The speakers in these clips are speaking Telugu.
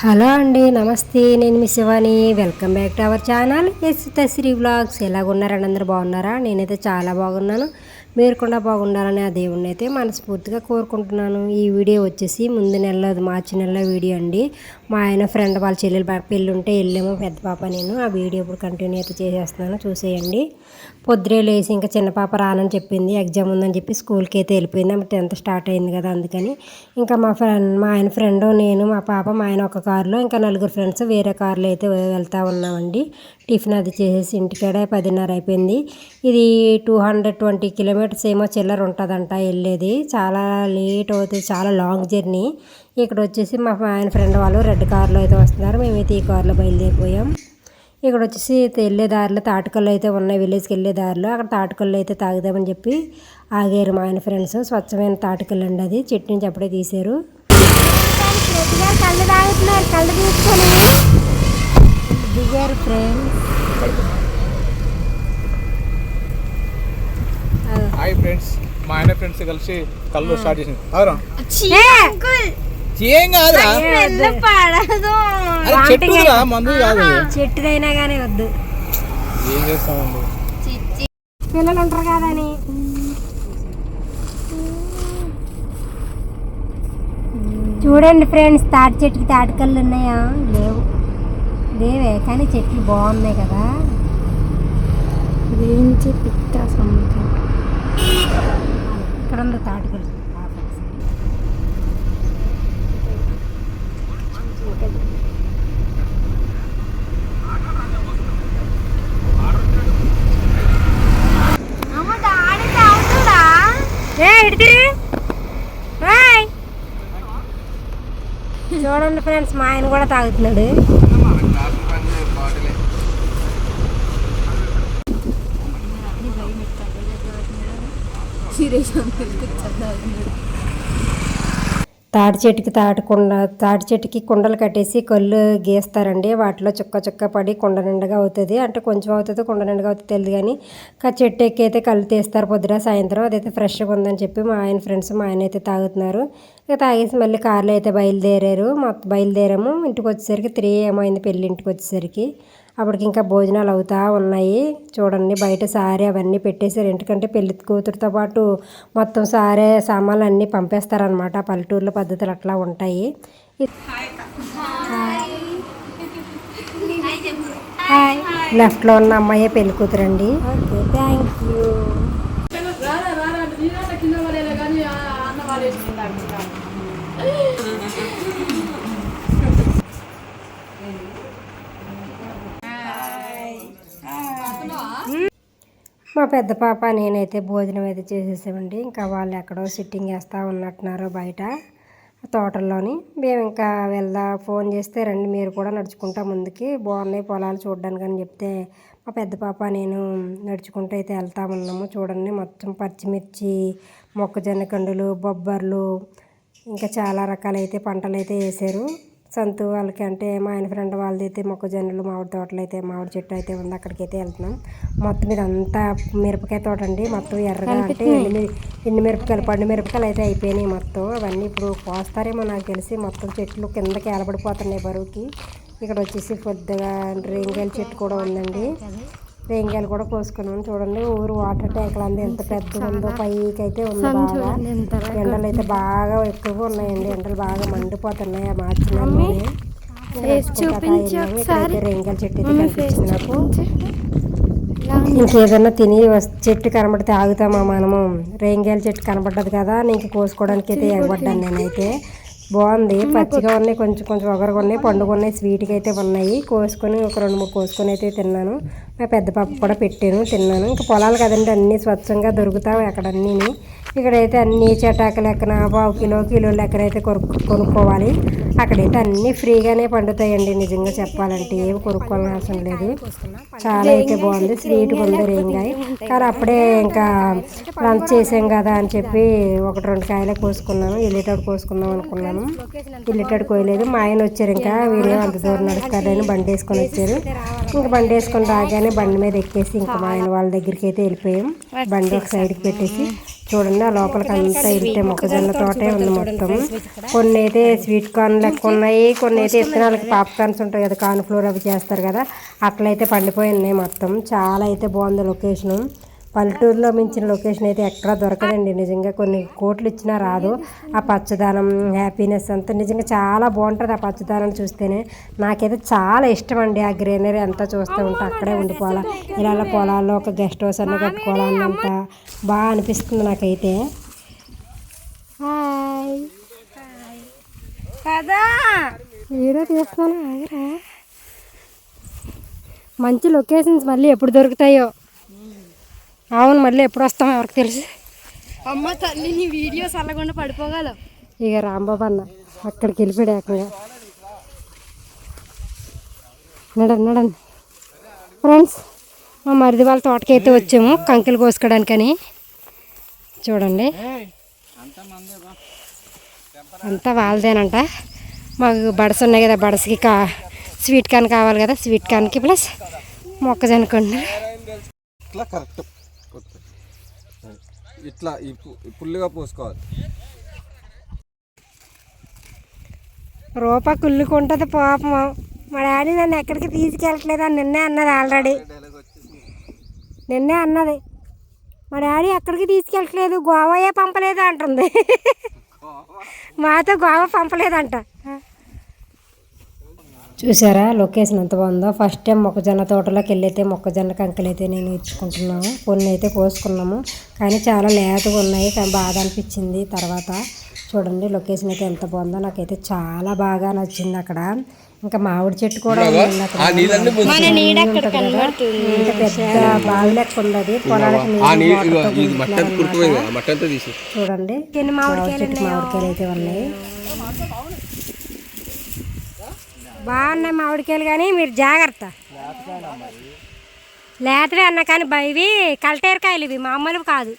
హలో అండి నమస్తే. నేను మీ Shivani. Welcome back to our channel. S తశ్రీ vlogs ఎలాగున్నారండి? అందరు బాగున్నారా? నేనైతే చాలా బాగున్నాను. మీరు కూడా బాగుండాలని ఆ దేవుణ్ణి అయితే మనస్ఫూర్తిగా కోరుకుంటున్నాను. ఈ వీడియో వచ్చేసి ముందు నెలలో మార్చి నెలలో వీడియో అండి. మా ఆయన ఫ్రెండ్ వాళ్ళ చెల్లెలు పెళ్ళి ఉంటే వెళ్ళాము. పెద్ద పాప నేను. ఆ వీడియో ఇప్పుడు కంటిన్యూ అయితే చేసేస్తున్నాను. చూసేయండి. పొద్దురే లేసి ఇంకా చిన్న పాప రానని చెప్పింది. ఎగ్జామ్ ఉందని చెప్పి స్కూల్కి అయితే వెళ్ళిపోయింది. ఆమె టెన్త్ స్టార్ట్ అయింది కదా అందుకని. ఇంకా మా ఫ్రెండ్ మా ఆయన ఫ్రెండ్ నేను మా పాప మా ఆయన ఒక కారులో ఇంకా నలుగురు ఫ్రెండ్స్ వేరే కార్లో అయితే వెళ్తా ఉన్నామండి. టిఫిన్ అది చేసేసి ఇంటికాడ పదిన్నర అయిపోయింది. ఇది టూ హండ్రెడ్ ట్వంటీ కిలోమీటర్స్ ఏమో చిల్లర ఉంటుందంట వెళ్ళేది. చాలా లేట్ అవుతుంది. చాలా లాంగ్ జర్నీ. ఇక్కడ వచ్చేసి మా ఆయన ఫ్రెండ్ వాళ్ళు రెడ్ కార్లో అయితే వస్తున్నారు. మేమైతే ఈ కార్లో బయలుదేరిపోయాం. ఇక్కడ వచ్చేసి వెళ్ళే దారిలో తాటికల్లు అయితే ఉన్నాయి. విలేజ్కి వెళ్ళే దారిలో. అక్కడ తాటికల్లు అయితే తాగుదామని చెప్పి ఆగారు మా ఆయన ఫ్రెండ్స్. స్వచ్ఛమైన తాటికల్లు అండి అది. చెట్టు నుంచి అప్పుడే తీశారు. కళ్ళు తాగుతున్నారు కళ్ళు తీసుకొని దిగారు ఫ్రెండ్స్. హాయ్ ఫ్రెండ్స్ మా ఆయన ఫ్రెండ్స్ కలిసి కళ్ళు స్టార్ట్ చేసింది. అవునా? ఏం! చెట్టు మందు కాదు. చెట్టుదైనా కానీ వద్దు. ఏం చేస్తామండి? పిల్లలు ఉంటారు కదని. చూడండి ఫ్రెండ్స్ తాటి చెట్టుకి తాటికల్లు ఉన్నాయా? లేవు. లేవే కానీ చెట్లు బాగున్నాయి కదా. గురించి పిట్ట సముద్రం. ఇక్కడ ఉంది ఏయ్. చూడండి ఫ్రెండ్స్ మా ఆయన కూడా తాగుతున్నాడు. తాటి చెట్టుకి తాటి కుండ తాటి చెట్టుకి కుండలు కట్టేసి కళ్ళు గీస్తారండి. వాటిలో చుక్క చుక్క పడి కుండ నిండగా అవుతుంది. అంటే కొంచెం అవుతుంది కుండ నిండగా అవుతుంది తెలియదు కానీ చెట్టు ఎక్కి అయితే కళ్ళు తీస్తారు పొద్దున సాయంత్రం అదైతే ఫ్రెష్గా ఉందని చెప్పి మా ఆయన ఫ్రెండ్స్ మా ఆయన అయితే తాగుతున్నారు. ఇక తాగేసి మళ్ళీ కార్లో అయితే బయలుదేరారు. మొత్తం బయలుదేరాము. ఇంటికి వచ్చేసరికి త్రీ ఏమైంది పెళ్ళి ఇంటికి వచ్చేసరికి. అప్పటికి ఇంకా భోజనాలు అవుతా ఉన్నాయి. చూడండి బయట సారీ అవన్నీ పెట్టేశారు. ఎందుకంటే పెళ్ళి కూతురుతో పాటు మొత్తం సారే సామాన్లు అన్నీ పంపేస్తారనమాట పల్లెటూర్ల పద్ధతులు అట్లా ఉంటాయి. హాయ్ లెఫ్ట్లో ఉన్న అమ్మాయే పెళ్ళి కూతురండి. ఓకే థ్యాంక్ యూ పెద్ద పాప నేనైతే భోజనం అయితే చేసేసామండి. ఇంకా వాళ్ళు ఎక్కడో సిట్టింగ్ వేస్తూ ఉన్నట్టున్నారు బయట తోటల్లోని. మేము ఇంకా వెళ్దా ఫోన్ చేస్తే రండి మీరు కూడా నడుచుకుంటా ముందుకి. బాగున్నాయి పొలాలు చూడడానికి అని చెప్తే మా పెద్ద పాప నేను నడుచుకుంటూ అయితే వెళ్తా ఉన్నాము. చూడండి మొత్తం పచ్చిమిర్చి మొక్కజొన్న కండులు బొబ్బర్లు ఇంకా చాలా రకాలైతే పంటలు అయితే వేసారు. సంతు వాళ్ళకి అంటే మా ఆయన ఫ్రెండ్ వాళ్ళది అయితే మొక్కజొన్నలు మామిడి తోటలు అయితే మామిడి చెట్టు అయితే ఉంది. అక్కడికి అయితే వెళ్తున్నాం. మొత్తం ఇదంతా మిరపకాయ తోట అండి. మొత్తం ఎర్రగా అంటే ఎండు ఎండు మిరపకాయలు పండు మిరపకాయలు అయితే అయిపోయినాయి మొత్తం. అవన్నీ ఇప్పుడు కోస్తారేమో నాకు తెలిసి. మొత్తం చెట్లు కిందకి ఏలబడిపోతున్నాయి బరువుకి. ఇక్కడ వచ్చేసి కొద్దిగా రేంగాయల చెట్టు కూడా ఉందండి. రేంగాయలు కూడా కోసుకున్నాం చూడండి ఊరు వాటర్ ట్యాంకులు అంది ఎంత పెద్దగా ఉందో పైకి అయితే ఉంది బాగా. ఎండలు అయితే బాగా ఎక్కువగా ఉన్నాయండి. ఎండలు బాగా మండిపోతున్నాయి ఆ మార్చి రేంగాయల చెట్టు కనిపించింది నాకు ఇంకేదన్నా తిని చెట్టు కనబడితే ఆగుతామా మనము? రేంగాయల చెట్టు కనబడ్డది కదా నీకు కోసుకోవడానికి అయితే ఎగబడ్డాను నేనైతే. బాగుంది. పచ్చిగా ఉన్నాయి కొంచెం కొంచెం ఒగరుగా ఉన్నాయి పండుగ ఉన్నాయి స్వీట్గా అయితే ఉన్నాయి. కోసుకొని ఒక రెండు మూడు కోసుకొని అయితే తిన్నాను. మా పెద్ద పాప కూడా పెట్టాను తిన్నాను. ఇంకా పొలాలు కదండి అన్నీ స్వచ్ఛంగా దొరుకుతాం అక్కడ అన్నీ ఇక్కడైతే అన్ని చటాకు లెక్కన పావు కిలో కిలో లెక్కన అయితే కొనుక్కు కొనుక్కోవాలి. అక్కడైతే అన్నీ ఫ్రీగానే పండుతాయండి నిజంగా చెప్పాలంటే. ఏమి కొనుక్కోవాలని అవసరం లేదు. చాలా అయితే బాగుంది. స్వీట్గా ఉంది రేంగాయ కానీ అప్పుడే ఇంకా లంచ్ చేసాం కదా అని చెప్పి ఒకటి రెండు కాయలే కోసుకున్నాను. వెళ్ళేటప్పుడు కోసుకుందాం అనుకున్నాను. వెళ్ళేటప్పుడు కోయలేదు. మా ఆయన వచ్చారు ఇంకా. వీరే అంత దూరం నడుస్తారని బండి వేసుకొని వచ్చారు. ఇంకా బండి వేసుకొని రాగానే బండి మీద ఎక్కేసి ఇంకా మా ఆయన వాళ్ళ దగ్గరికి అయితే వెళ్ళిపోయాం. బండి ఒక సైడ్కి పెట్టేసి చూడండి ఆ లోపలికి అంతా వెళ్తే మొక్కజొన్న తోటే ఉంది మొత్తం. కొన్ని అయితే స్వీట్ కార్న్ లెక్క ఉన్నాయి కొన్ని అయితే ఇత్తనాలకి పాప్కార్న్స్ ఉంటాయి కదా కార్న్ ఫ్లోర్ అవి చేస్తారు కదా అట్లయితే పండిపోయి ఉన్నాయి మొత్తం. చాలా అయితే బాగుంది లొకేషను. పల్లెటూరులో మించిన లొకేషన్ అయితే ఎక్కడా దొరకదండి. నిజంగా కొన్ని కోట్లు ఇచ్చినా రాదు. ఆ పచ్చదనం హ్యాపీనెస్ అంతా నిజంగా చాలా బాగుంటుంది ఆ పచ్చదనం చూస్తేనే. నాకైతే చాలా ఇష్టం అండి ఆ గ్రీనరీ అంతా చూస్తూ ఉంటే అక్కడే ఉండిపోవాలా. ఇలా అలా పొలాల్లో ఒక గెస్ట్ హౌస్ అన్న కట్టుకోవాలన్నంత బాగా అనిపిస్తుంది నాకైతే. హాయ్. కదా. వీడియో తీస్తున్నాను ఆగరా. మంచి లొకేషన్స్ మళ్ళీ ఎప్పుడు దొరుకుతాయో. అవును మళ్ళీ ఎప్పుడు వస్తామో ఎవరికి తెలుసు. అమ్మ తల్లి నీ వీడియోస్ అల్లకుండా పడిపోగలవు. ఇక రాంబాబు అన్న అక్కడికి వెళ్ళిపోయాడు ఏకంగా. నడండి నడండి ఫ్రెండ్స్ మా మరిది వాళ్ళ తోటకి అయితే వచ్చాము కంకెలు కోసుకోవడానికని చూడండి. అంతా వాళ్ళదేనంట. మాకు బడస్ ఉన్నాయి కదా బడస్కి కా స్వీట్ కార్న్ కావాలి కదా స్వీట్ కార్న్కి ప్లస్ మొక్కజొన్న కొండ ఇట్లా ఈ పుల్లుగా పోసుకోవాలి. రూప కుళ్ళుకుంటుంది పాపం. మా డాడీ నన్ను ఎక్కడికి తీసుకెళ్ళట్లేదు అని నిన్నే అన్నది ఆల్రెడీ. నిన్నే అన్నది. మా డాడీ ఎక్కడికి తీసుకెళ్ళట్లేదు? గోవాయే పంపలేదు అంటుంది. మాతో గోవా పంపలేదంట. చూసారా? లొకేషన్ ఎంత బాగుందో. ఫస్ట్ టైం మొక్కజొన్న తోటలోకి వెళ్ళైతే మొక్కజొన్న కంకులు అయితే నేను ఇచ్చుకుంటున్నాము కొన్ని అయితే కోసుకున్నాము. కానీ చాలా లేతగా ఉన్నాయి. కానీ బాధ అనిపించింది. తర్వాత చూడండి లొకేషన్ అయితే ఎంత బాగుందో. నాకైతే చాలా బాగా నచ్చింది అక్కడ. ఇంకా మామిడి చెట్టు కూడా ఉంది అక్కడ. ఇంత పెద్ద బావి లెక్క ఉంది పొలాలకు చూడండి. మామిడికాయలు అయితే ఉన్నాయి. బాగున్నాయి మామిడికాయలు కానీ మీరు జాగ్రత్త. లేతవే అన్న కానీ ఇవి కల్టేరకాయలు ఇవి మామూలు కాదు.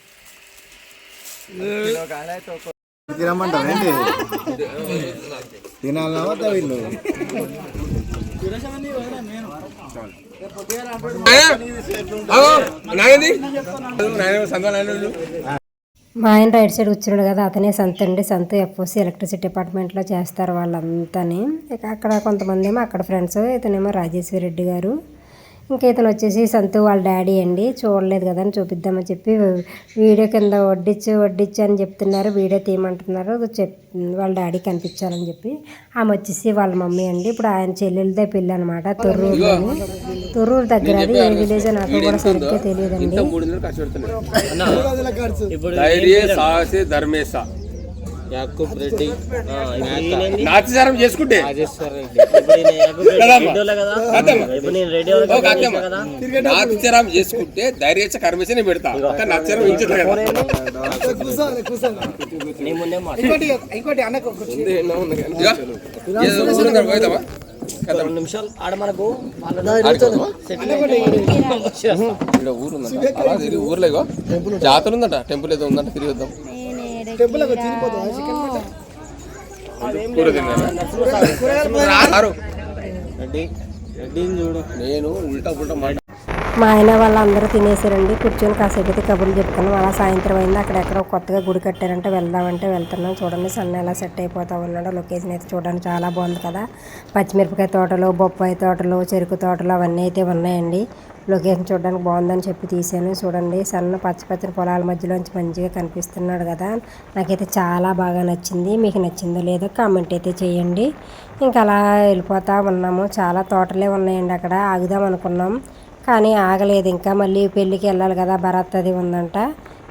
తినమంటావు మా ఆయన రైట్ సైడ్ కూర్చున్నాడు కదా అతనే సంత అండి. సంత ఎఫ్ఓసి ఎలక్ట్రిసిటీ డిపార్ట్మెంట్లో చేస్తారు వాళ్ళంతానే. ఇక అక్కడ కొంతమంది ఏమో అక్కడ ఫ్రెండ్స్ ఇతనేమో రాజేశ్వరి రెడ్డి గారు. ఇంకా ఇతను వచ్చేసి సంతు వాళ్ళ డాడీ అండి. చూడలేదు కదా అని చూపిద్దామని చెప్పి వీడియో కింద వడ్డిచ్చు వడ్డిచ్చు అని చెప్తున్నారు. వీడియో తీయమంటున్నారు. చెప్ వాళ్ళ డాడీ కనిపించాలని చెప్పి. ఆమె వచ్చేసి వాళ్ళ మమ్మీ అండి. ఇప్పుడు ఆయన చెల్లెలదే పెళ్ళి అనమాట తొర్రూరులోని తొర్రూరు దగ్గర అది ఏ విలేజ్ నాకు కూడా సరిగ్గా తెలియదండి. యాకూబ్ రెడ్డి? నాతిసారం చేసుకుంటే. చేసుకుంటే ధైర్యచ కర్మేశనే పెడతా. కానీ నచ్చరం ఇంచదు కదా. నీ ముందే మాట ఇదిగో, ఏదో ఊరు దగ్గర పోయిద్దామా? రెండు నిమిషాలు. ఆడ మనకు ఊరు ఉందంట అలా తిరిగి ఊర్లో ఇగో జాతర ఉందంట. టెంపుల్ ఏదో ఉందంట. తిరిగి వద్దాం. కూర తిన్నారా? రారు. రెడ్డి రెడ్డిని చూడు. నేను ఉల్టా పుల్టా మాట మా ఆయన వాళ్ళందరూ తినేసారండి. కూర్చొని కాసేపు అయితే కబుర్లు చెప్పుకున్నాం అలా సాయంత్రం అయింది. అక్కడెక్కడ కొత్తగా గుడి కట్టారంటే. వెళ్దామంటే వెళ్తున్నాం. చూడండి సన్న ఎలా సెట్ అయిపోతా ఉన్నాడో లొకేషన్ అయితే చూడడానికి చాలా బాగుంది కదా. పచ్చిమిరపకాయ తోటలు బొప్పాయి తోటలు చెరుకు తోటలు అవన్నీ అయితే ఉన్నాయండి. లొకేషన్ చూడడానికి బాగుందని చెప్పి తీసాను చూడండి సన్న పచ్చ పచ్చని పొలాల మధ్యలోంచి మంచిగా కనిపిస్తున్నాడు కదా. నాకైతే చాలా బాగా నచ్చింది. మీకు నచ్చిందో లేదో కామెంట్ అయితే చేయండి. ఇంకా అలా వెళ్ళిపోతూ ఉన్నాము. చాలా తోటలే ఉన్నాయండి అక్కడ. ఆగుదాం అనుకున్నాం. కానీ ఆగలేదు. ఇంకా మళ్ళీ పెళ్ళికి వెళ్ళాలి కదా భరత్ అది ఉందంట.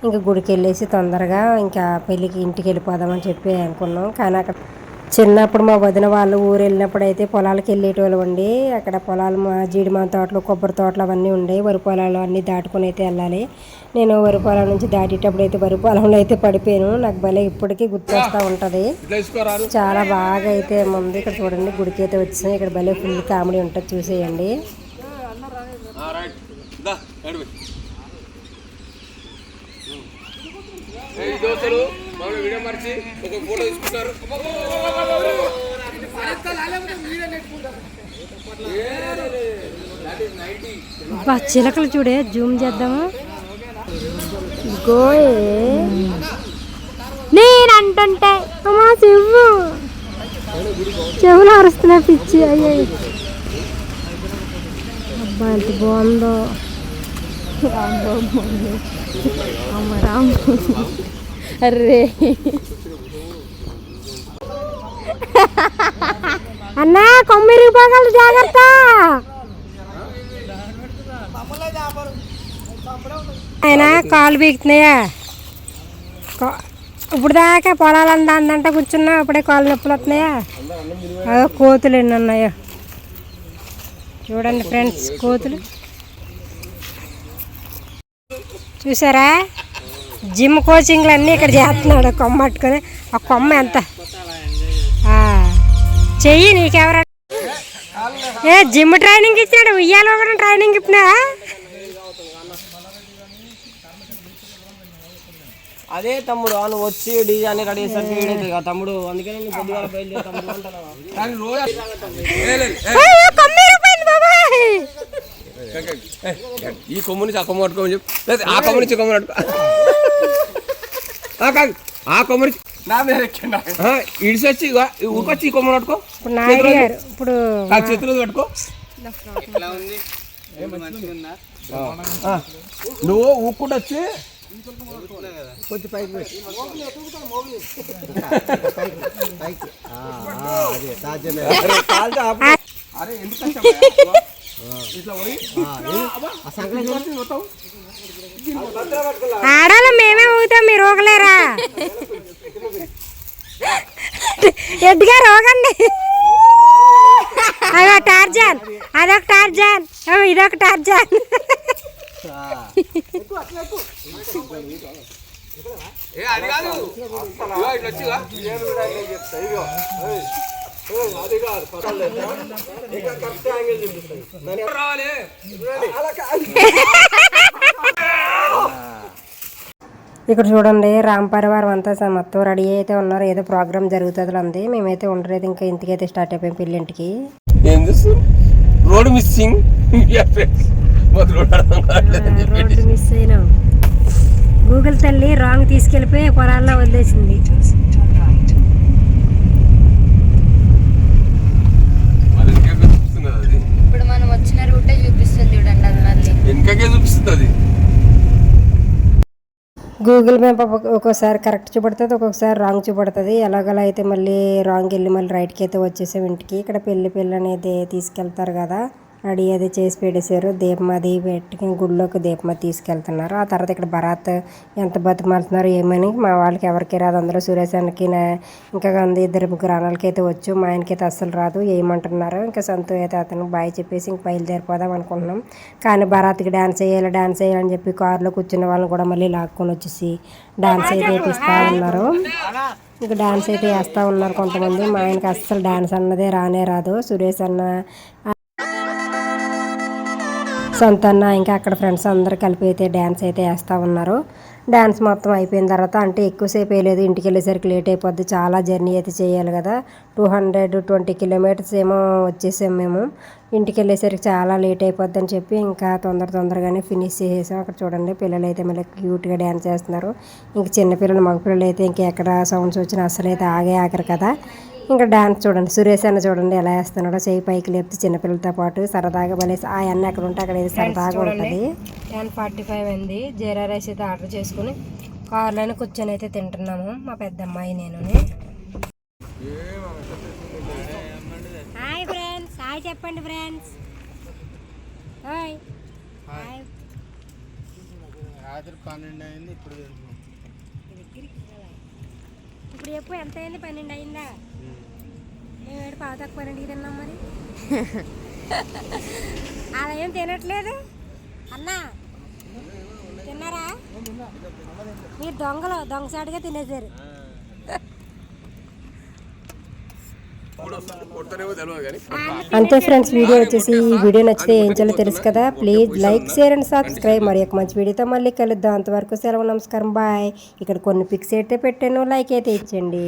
ఇంకా గుడికి వెళ్ళేసి తొందరగా ఇంకా పెళ్ళికి ఇంటికి వెళ్ళిపోదామని చెప్పి అనుకున్నాం. కానీ అక్కడ చిన్నప్పుడు మా వదిన వాళ్ళు ఊరు వెళ్ళినప్పుడు అయితే పొలాలకు వెళ్ళేటోళ్ళు అండి అక్కడ పొలాలు మా జీడిమా తోటలు కొబ్బరి తోటలు అవన్నీ ఉండేవి వరి పొలాలు అన్నీ దాటుకుని అయితే వెళ్ళాలి. నేను వరి పొలం నుంచి దాటేటప్పుడు అయితే వరి పొలంలో అయితే పడిపోయాను. నాకు భలే ఇప్పటికీ గుర్తొస్తూ ఉంటుంది. చాలా బాగా అయితే ఉంది ఇక్కడ చూడండి గుడికి అయితే వచ్చాం ఇక్కడ భలే ఫుల్ కామెడీ ఉంటుంది చూసేయండి. దా దోస్తులు మామూలు వీడియో మర్చి ఒక ఫోటో తీసుకుంటారు. అబ్బా చిలకలు చూడే జూమ్ చేద్దాము. ఊరుకోయే నేను అంటుంటే అమ్మా చెవు చెవులు అరుస్తున్నా పిచ్చి అయ్యో అబ్బా ఎంత బాగుందో. అమ్మ అర్రే అన్నా కొమ్మిరి రూపాయలు జాగ్రత్త. ఆయన కాలు బీగుతున్నాయా కా- ఇప్పుడు దాకా పొలాలందా అందంట కూర్చున్నా అప్పుడే కాలు నొప్పులు వస్తున్నాయా? అదో కోతులు ఎన్ని ఉన్నాయో. చూడండి ఫ్రెండ్స్ కోతులు. చూసారా? జిమ్ కోచింగ్లు అన్నీ ఇక్కడ చేస్తున్నాడు కొమ్మ పట్టుకొని. ఆ కొమ్మ ఎంత? ఆ, చెయ్యి నీకెవర ఏ జిమ్ ట్రైనింగ్ ఇచ్చాడు. ఉయ్యాలో కూడా ట్రైనింగ్ ఇప్పినా అదే తమ్ముడు నువ్వు వచ్చి డీజే అన్ని రెడీ చేసరికి తమ్ముడు. అందుకని నేను పొద్దుగాల బయలుదేరి తమ్ముడు అంటున్నావా? ఈ కొమ్ము నుంచి ఆ కొమ్ము పట్టుకోమని చెప్పు. లేదా ఆ కొమ్ము నుంచి కొమ్ము పట్టుకో. ఆ కాదు ఆ కొమ్ము నుంచి. నా మీద ఎక్కండి ఇడిసి వచ్చి ఇగో, ఈ ఊరికొచ్చి ఈ కొమ్ము పట్టుకో. ఇప్పుడు కాదు చేతులు పట్టుకో. నువ్వు ఊక్కుంటూ వచ్చి. కొంచెం పైకి పెట్టి పైకి ఆ, ఆ, అదే సాధ్యమే అరే ఎందుకంటే ఇట్లా పోయి మొత్తం ఆడాలి మేమే ఊగుతాం మీరు ఊగలేరా? ఎడ్గా రోగండి. అదొక టార్జాన్ అదొక టార్జాన్. ఇదొక టార్జాన్. ఏ అది కాదు రావాలి ఇక్కడ చూడండి రామ్ పరివారం అంతా మొత్తం రెడీ అయితే ఉన్నారు. ఏదో ప్రోగ్రామ్ జరుగుతుంది అంది. మేమైతే ఉండలేదు ఇంకా ఇంటికైతే స్టార్ట్ అయిపోయాం పెళ్ళింటికి రోడ్ మిస్సింగ్ రోడ్ మిస్ అయినాం. గూగుల్ తల్లి రాంగ్ తీసుకెళ్ళిపోయి పొలాల్లో వదిలేసింది మరి వెనకకే చూపిస్తున్నది అది ఇప్పుడు మనం వచ్చిన రూటే చూపిస్తుంది చూడండి అది మళ్ళీ వెనుకకే చూపిస్తుంది. అది గూగుల్ మ్యాప్ ఒక్కోసారి కరెక్ట్ చూపెడుతుంది ఒక్కొక్కసారి రాంగ్ చూపెడుతుంది. ఎలాగలా అయితే మళ్ళీ రాంగ్ వెళ్ళి మళ్ళీ రైట్కి అయితే వచ్చేసాం ఇంటికి. ఇక్కడ పెళ్ళి పెళ్ళి అనేది తీసుకెళ్తారు కదా. రెడీ అది చేసి పెట్టేశారు. దీపం అది పెట్టుకుని గుళ్ళోకి దీపం అది తీసుకెళ్తున్నారు. ఆ తర్వాత ఇక్కడ బరాత్ ఎంత బతిమాలుతున్నారు ఏమని మా వాళ్ళకి ఎవరికి రాదు. అందులో సురేశానికి ఇంకా అంది ఇద్దరు ముగ్గురు అన్నలకి అయితే వచ్చు. మా ఆయనకైతే అస్సలు రాదు. ఏమంటున్నారు? ఇంకా సంతు అయితే అతను బాయ్ చెప్పేసి ఇంక బయలుదేరిపోదాం అనుకుంటున్నాం. కానీ బరాత్కి డ్యాన్స్ వేయాలి డాన్స్ వేయాలని చెప్పి కారులో కూర్చున్న వాళ్ళని కూడా మళ్ళీ లాక్కొని వచ్చేసి డాన్స్ అయితే వేపిస్తూ ఉన్నారు. ఇంకా డాన్స్ అయితే వేస్తూ ఉన్నారు కొంతమంది. మా ఆయనకి అస్సలు డాన్స్ అన్నదే రానే రాదు. సురేష్ అన్న సొంత ఇంకా అక్కడ ఫ్రెండ్స్ అందరు కలిపి అయితే డ్యాన్స్ అయితే వేస్తూ ఉన్నారు. డ్యాన్స్ మొత్తం అయిపోయిన తర్వాత అంటే ఎక్కువసేపు వేయలేదు ఇంటికి వెళ్ళేసరికి లేట్ అయిపోద్ది. చాలా జర్నీ అయితే చేయాలి కదా. టూ హండ్రెడ్ ట్వంటీ కిలోమీటర్స్ ఏమో వచ్చేసాం మేము. ఇంటికి వెళ్ళేసరికి చాలా లేట్ అయిపోద్ది అని చెప్పి ఇంకా తొందర తొందరగానే ఫినిష్ చేసేసాం. అక్కడ చూడండి పిల్లలు అయితే మళ్ళీ క్యూట్గా డ్యాన్స్ చేస్తున్నారు. ఇంక చిన్నపిల్లలు మగపిల్లలు అయితే ఇంకా ఎక్కడ సౌండ్స్ వచ్చినా అసలు అయితే ఆగే ఆగరు కదా. ఇంకా డాన్స్ చూడండి. సురేష్ అన్న చూడండి ఎలా వేస్తున్నాడో. చేయి పైకి లేపితే చిన్నపిల్లలతో పాటు సరదాగా భలే ఆ అన్న ఎక్కడ ఉంటే అక్కడ ఏది సరదాగా ఉంటుంది. టెన్ ఫార్టీ ఫైవ్ అయింది. జీరా రైస్ అయితే ఆర్డర్ చేసుకుని కార్లోనే కూర్చొని అయితే తింటున్నాము. మా పెద్ద అమ్మాయి నేను హాయ్ ఫ్రెండ్స్ హాయ్ చెప్పండి ఫ్రెండ్స్ హాయ్ హాయ్ రాత్రి పన్నెండు అయింది ఇప్పుడు ఇప్పుడు చెప్పు ఎంత అయింది? పన్నెండు అయిందా? మేము ఏడు పావు తక్కువ పన్నెండుకి తిన్నాం మరి? అలా ఏం తినట్లేదు? అన్నా తిన్నారా? మీరు దొంగలు దొంగసాటుగా తినేసారు. అంతే ఫ్రెండ్స్ వీడియో వచ్చేసి ఈ వీడియో నచ్చితే ఏం చేయాలో తెలుసు కదా. Please like share and subscribe మరి ఒక మంచి వీడియోతో మళ్ళీ కలుద్దాం. అంతవరకు సెలవు నమస్కారం బాయ్. ఇక్కడ కొన్ని పిక్స్ అయితే పెట్టాను లైక్ అయితే ఇచ్చండి